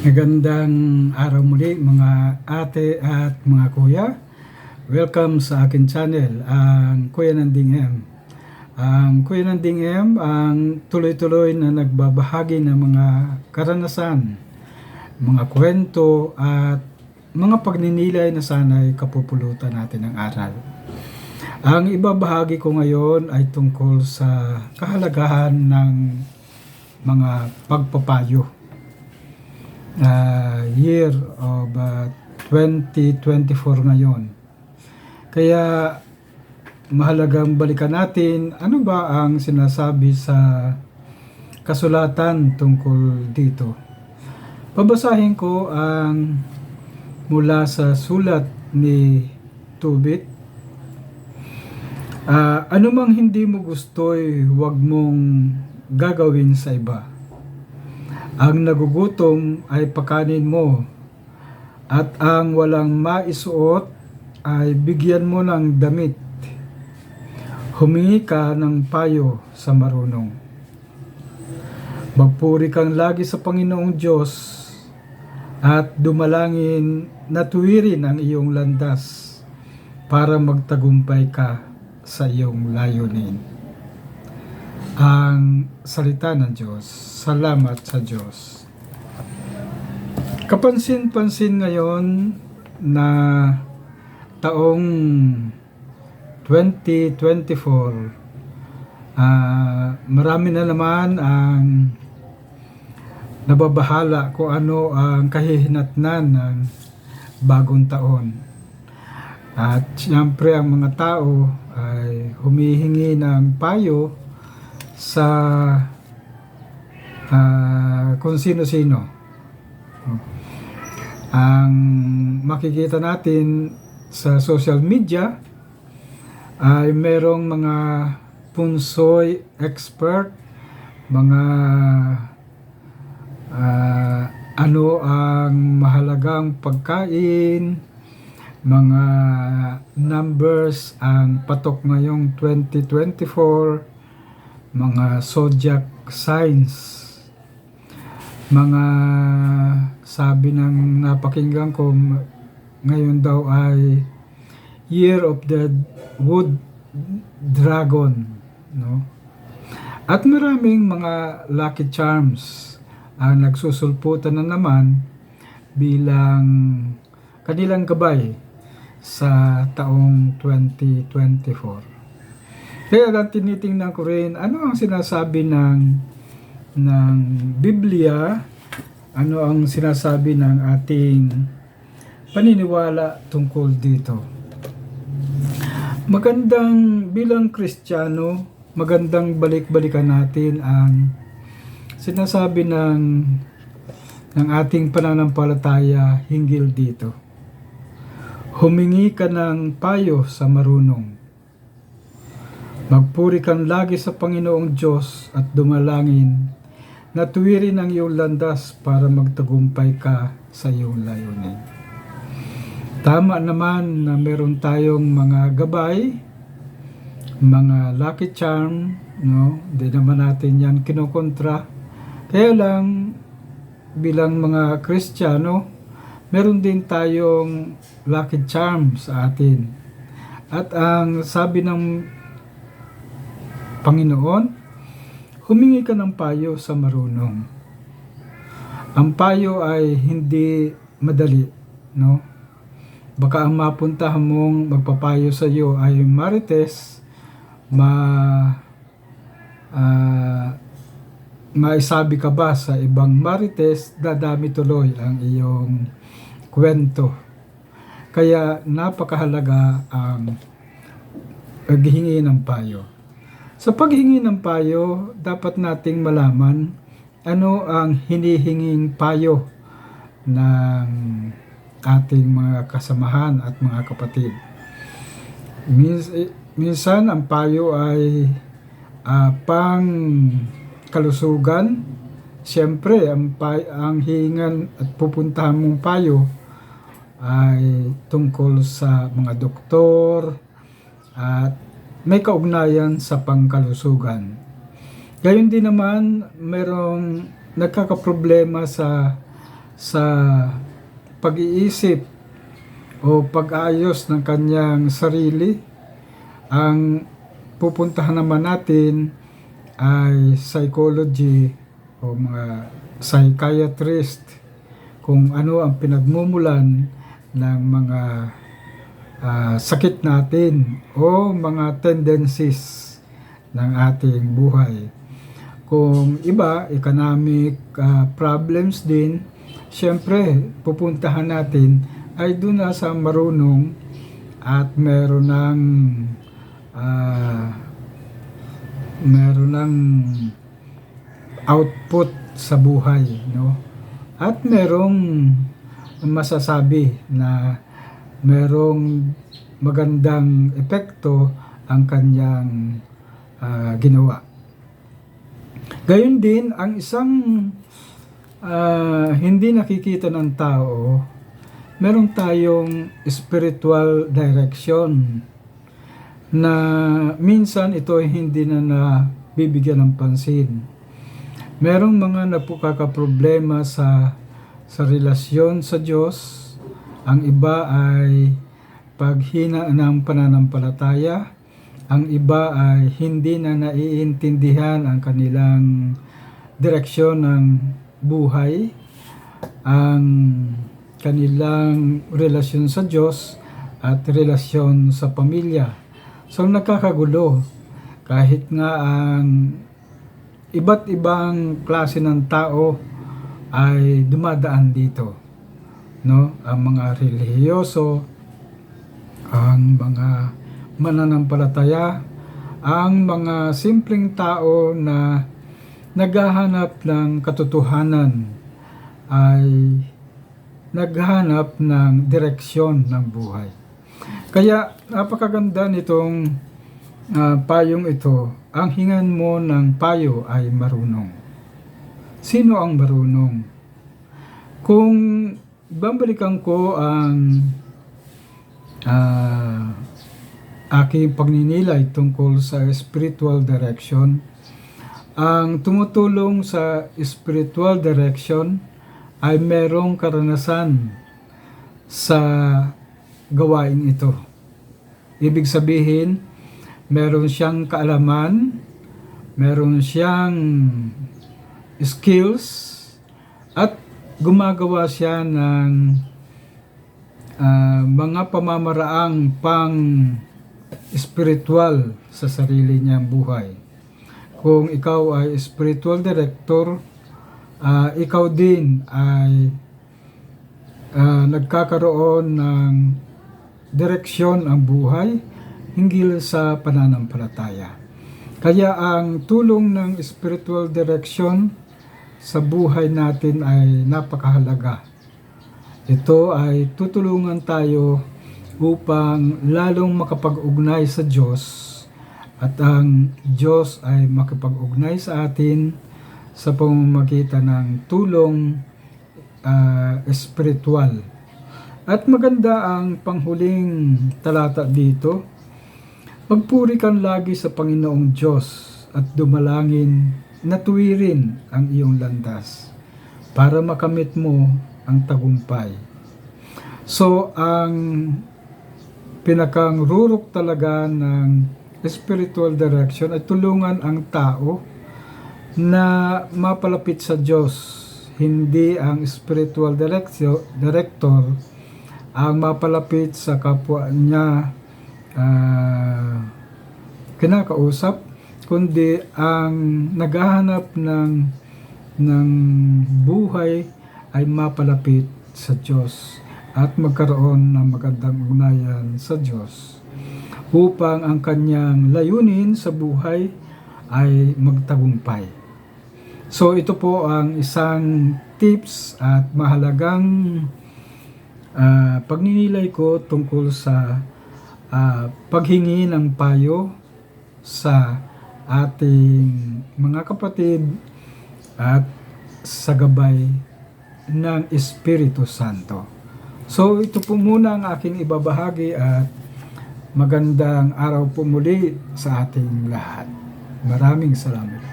Magandang araw muli mga ate at mga kuya. Welcome sa akin channel, ang Kuya Nanding M. Ang Kuya Nanding M ang tuloy-tuloy na nagbabahagi ng mga karanasan, mga kwento at mga pagninilay na sana'y kapupulutan natin ng aral. Ang ibabahagi ko ngayon ay tungkol sa kahalagahan ng mga pagpapayo uh, year of uh, 2024 ngayon. Kaya mahalagang balikan natin ano ba ang sinasabi sa kasulatan tungkol dito. Babasahin ko ang mula sa sulat ni Tubit. Uh, anumang hindi mo gusto'y huwag mong gagawin sa iba. Ang nagugutom ay pakanin mo at ang walang maisuot ay bigyan mo ng damit. Humingi ka ng payo sa marunong. Magpuri kang lagi sa Panginoong Diyos at dumalangin na tuwirin ang iyong landas para magtagumpay ka sa iyong layunin. Ang salita ng Diyos. Salamat sa Diyos. Kapansin-pansin ngayon na taong 2024, ah marami na naman ang nababahala kung ano ang kahihinatnan ng bagong taon. At siyempre ang mga tao ay humihingi ng payo sa uh, kung sino-sino. Ang makikita natin sa social media ay merong mga punsoy expert, mga uh, ano ang mahalagang pagkain, mga numbers ang patok ngayong 2024, mga zodiac signs, mga sabi ng napakinggan ko ngayon daw ay year of the wood dragon no? At maraming mga lucky charms ang nagsusulputan na naman bilang kanilang gabay sa taong 2024 kaya tinitingnan ko rin ano ang sinasabi ng ng Biblia ano ang sinasabi ng ating paniniwala tungkol dito. Magandang bilang Kristiyano, magandang balik-balikan natin ang sinasabi ng ng ating pananampalataya hinggil dito. Humingi ka ng payo sa marunong. Magpuri kang lagi sa Panginoong Diyos at dumalangin na tuwirin ang iyong landas para magtagumpay ka sa iyong layunin. Tama naman na meron tayong mga gabay, mga lucky charm, no? Hindi naman natin yan kinokontra. Kaya lang, bilang mga Kristiyano, meron din tayong lucky charm sa atin. At ang sabi ng Panginoon, humingi ka ng payo sa marunong. Ang payo ay hindi madali, no? Baka ang mapuntahan mong magpapayo sa iyo ay marites, ma uh, maisabi ka ba sa ibang marites, dadami tuloy ang iyong kwento. Kaya napakahalaga ang paghingi ng payo. Sa paghingi ng payo, dapat nating malaman ano ang hinihinging payo ng ating mga kasamahan at mga kapatid. Mins, minsan ang payo ay uh, pang kalusugan. Siyempre, ang, ang hingan at pupuntahan mong payo ay tungkol sa mga doktor at may kaugnayan sa pangkalusugan. Gayon din naman, merong nagkakaproblema sa sa pag-iisip o pag-ayos ng kanyang sarili. Ang pupuntahan naman natin ay psychology o mga psychiatrist kung ano ang pinagmumulan ng mga ah, sakit natin o mga tendencies ng ating buhay. Kung iba, economic ah, problems din, syempre pupuntahan natin ay doon na sa marunong at meron ng ah, meron ng output sa buhay, no? At merong masasabi na merong magandang epekto ang kanyang ah, ginawa. Gayon din, ang isang ah, hindi nakikita ng tao, meron tayong spiritual direction na minsan ito ay hindi na nabibigyan ng pansin. Merong mga napukakaproblema sa sa relasyon sa Diyos. Ang iba ay paghina ng pananampalataya. Ang iba ay hindi na naiintindihan ang kanilang direksyon ng buhay. Ang kanilang relasyon sa Diyos at relasyon sa pamilya. So nagkakagulo kahit nga ang iba't ibang klase ng tao ay dumadaan dito. No? Ang mga relihiyoso, ang mga mananampalataya, ang mga simpleng tao na naghahanap ng katotohanan ay naghahanap ng direksyon ng buhay. Kaya napakaganda nitong ah, payong ito. Ang hingan mo ng payo ay marunong. Sino ang marunong? Kung babalikan ko ang ah, aking pagninilay tungkol sa spiritual direction, ang tumutulong sa spiritual direction ay merong karanasan sa gawain ito. Ibig sabihin, meron siyang kaalaman, meron siyang skills, at gumagawa siya ng ah, mga pamamaraang pang spiritual sa sarili niyang buhay. Kung ikaw ay spiritual director, ah, ikaw din ay ah, nagkakaroon ng direksyon ang buhay hinggil sa pananampalataya. Kaya ang tulong ng spiritual direction sa buhay natin ay napakahalaga. Ito ay tutulungan tayo upang lalong makapag-ugnay sa Diyos at ang Diyos ay makipag-ugnay sa atin sa pamamagitan ng tulong ah, espiritual. At maganda ang panghuling talata dito. Magpuri kang lagi sa Panginoong Diyos at dumalangin na tuwirin ang iyong landas para makamit mo ang tagumpay. So, ang pinakang rurok talaga ng spiritual direction ay tulungan ang tao na mapalapit sa Diyos. Hindi ang spiritual directio- director ang mapalapit sa kapwa niya ah, kinakausap, kundi ang naghahanap ng ng buhay ay mapalapit sa Diyos at magkaroon ng magandang ugnayan sa Diyos upang ang kanyang layunin sa buhay ay magtagumpay. So ito po ang isang tips at mahalagang ah, pagninilay ko tungkol sa ah, paghingi ng payo sa ating mga kapatid at sa gabay ng Espiritu Santo. So ito po muna ang aking ibabahagi at magandang araw po muli sa ating lahat. Maraming salamat.